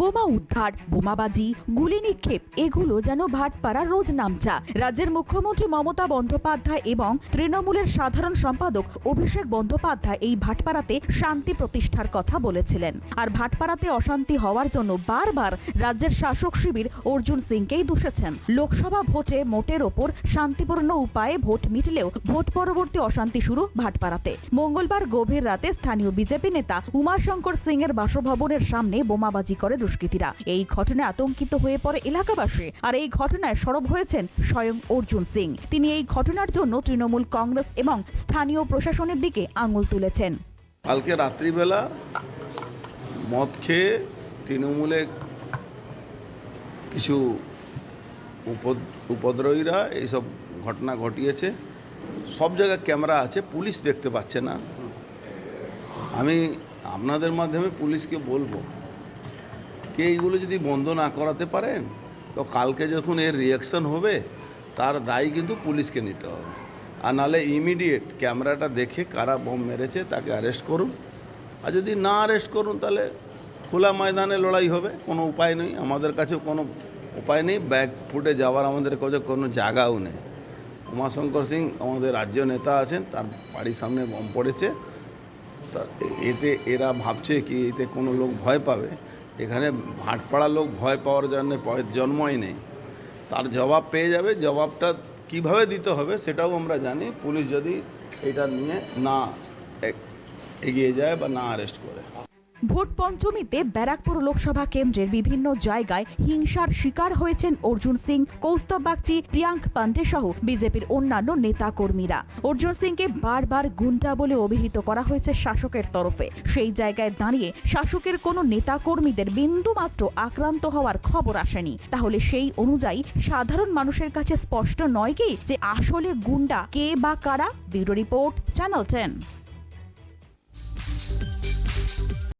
বোমা উদ্ধার, বোমাবাজি, গুলি নিক্ষেপ, এগুলো যেন ভাটপাড়া রোজ নামচা। রাজ্যের মুখ্যমন্ত্রী মমতা বন্দ্যোপাধ্যায় এবং তৃণমূলের সাধারণ সম্পাদক অভিষেক বন্দ্যোপাধ্যায় এই ভাটপাড়াতে শান্তি প্রতিষ্ঠার কথা বলেছিলেন। আর ভাটপাড়াতে অশান্তি হওয়ার জন্য বারবার রাজ্যের শাসক শিবির অর্জুন সিংকেই দূষেছেন। লোকসভা ভোটে মোটের ওপর শান্তিপূর্ণ উপায়ে ভোট মিটলেও ভোট পরবর্তী অশান্তি শুরু ভাটপাড়াতে। মঙ্গলবার গভীর রাতে স্থানীয় বিজেপি নেতা উমাশঙ্কর সিং এর বাসভবনের সামনে বোমাবাজি করে দুষ্কৃতীরা। এই ঘটনায় আতঙ্কিত হয়ে পড়ে এলাকাবাসী। আর এই ঘটনায় সরব হয়েছেন স্বয়ং অর্জুন সিং। তিনি এই ঘটনার জন্য তৃণমূল কংগ্রেস এবং স্থানীয় প্রশাসনের দিকে আঙুল তুলেছেন। কালকে রাত্রিবেলা মদ খেয়ে তৃণমূলে কিছু উপদ- উপদ্রবীরা এইসব ঘটনা ঘটিয়েছে। সব জায়গায় ক্যামেরা আছে, পুলিশ দেখতে পাচ্ছে না। আমি আপনাদের মাধ্যমে পুলিশকে বলব। কে এইগুলো যদি বন্ধ না করাতে পারেন, তো কালকে যখন এর রিয়াকশন হবে, তার দায়ী কিন্তু পুলিশকে নিতে হবে। আর নাহলে ইমিডিয়েট ক্যামেরাটা দেখে কারা বোম মেরেছে তাকে অ্যারেস্ট করুন। আর যদি না অ্যারেস্ট করুন, তাহলে খোলা ময়দানে লড়াই হবে, কোনো উপায় নেই। আমাদের কাছেও কোনো উপায় নেই। ব্যাক ফুটে যাওয়ার আমাদের কাছে কোনো জায়গাও নেই। উমাশঙ্কর সিং আমাদের রাজ্য নেতা আছেন, তার বাড়ির সামনে বোম পড়েছে। তা এতে এরা ভাবছে কি, এতে কোনো লোক ভয় পাবে? এখানে ভাটপাড়া লোক ভয় পাওয়ার জন্য জন্মই নেই। তার জবাব পেয়ে যাবে, জবাবটা কীভাবে দিতে হবে সেটাও আমরা জানি। পুলিশ যদি এটা নিয়ে না এগিয়ে যায় বা না অ্যারেস্ট করে। ভোট পঞ্চমীতে ব্যারাকপুর লোকসভা কেন্দ্রের বিভিন্ন জায়গায় হিংসার শিকার হয়েছেন অর্জুন সিং, কৌস্তব বাগচি, প্রিয়াঙ্ক পান্ডে সহ বিজেপির অন্যান্য নেতা কর্মীরা অর্জুন সিংকে বারবার গুন্ডা বলে অভিহিত করা হয়েছে শাসকের তরফে। সেই জায়গায় দাঁড়িয়ে শাসকের কোনো নেতা কর্মীদের বিন্দুমাত্র আক্রান্ত হওয়ার খবর আসেনি। তাহলে সেই অনুযায়ী সাধারণ মানুষের কাছে স্পষ্ট নয় কি যে আসলে গুন্ডা কে বা কারা? Bureau report, channel ten.